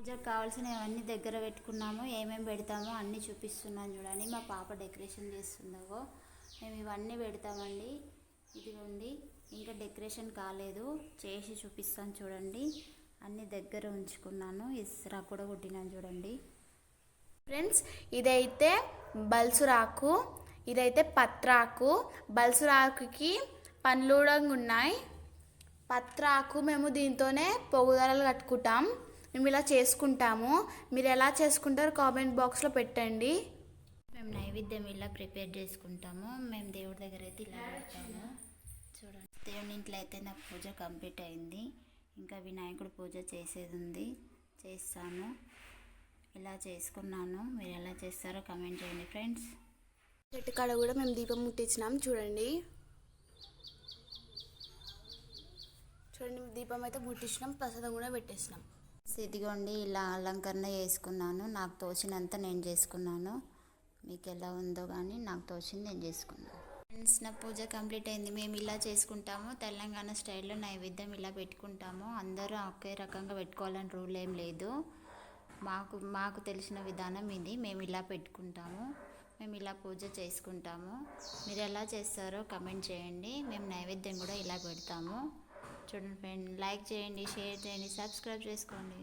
పూజకు కావాల్సినవన్నీ దగ్గర పెట్టుకున్నాము ఏమేమి పెడతామో అన్నీ చూపిస్తున్నాను చూడండి. మా పాప డెకరేషన్ చేస్తుందో మేము ఇవన్నీ పెడతామండి. ఇదిగోండి ఇంకా డెకరేషన్ కాలేదు. చేసి చూపిస్తాను చూడండి. అన్నీ దగ్గర ఉంచుకున్నాను. ఇస్రా కూడా కుట్టినాను చూడండి. ఫ్రెండ్స్ ఇదైతే బల్సురాకు ఇదైతే పత్రాకు. బల్సురాకుకి పండ్లు ఉన్నాయి. పత్రాకు మేము దీంతోనే పొగుదలలు కట్టుకుంటాం. మేము ఇలా చేసుకుంటాము. మీరు ఎలా చేసుకుంటారో కామెంట్ బాక్స్లో పెట్టండి. మేము నైవేద్యం ఇలా ప్రిపేర్ చేసుకుంటాము. మేము దేవుడి దగ్గర అయితే ఇలా పెడతాము. చూడండి దేవుని ఇంట్లో అయితే నాకు పూజ కంప్లీట్ అయింది. ఇంకా వినాయకుడు పూజ చేసేది ఉంది. చేస్తాను. ఇలా చేసుకున్నాను. మీరు ఎలా చేస్తారో కమెంట్ చేయండి ఫ్రెండ్స్. చెట్టు కాడ కూడా మేము దీపం ముట్టించినాం. చూడండి. చూడండి దీపం అయితే ముట్టించినాం. ప్రసాదం కూడా పెట్టేసినాం. ఇదిగోండి ఇలా అలంకరణ చేసుకున్నాను. నాకు తోచినంత నేను చేసుకున్నాను. మీకు ఎలా ఉందో కానీ నాకు తోచింది నేను చేసుకున్నాను. ఫ్రెండ్స్ నా పూజ కంప్లీట్ అయింది. మేము ఇలా చేసుకుంటాము. తెలంగాణ స్టైల్లో నైవేద్యం ఇలా పెట్టుకుంటాము. అందరూ ఒకే రకంగా పెట్టుకోవాలని రూల్ ఏం లేదు. మాకు మాకు తెలిసిన విధానం ఇది. మేము ఇలా పెట్టుకుంటాము. మేము ఇలా పూజ చేసుకుంటాము. మీరు ఎలా చేస్తారో కమెంట్ చేయండి. మేము నైవేద్యం కూడా ఇలా పెడతాము. చూడండి ఫ్రెండ్ లైక్ చేయండి షేర్ చేయండి సబ్స్క్రైబ్ చేసుకోండి.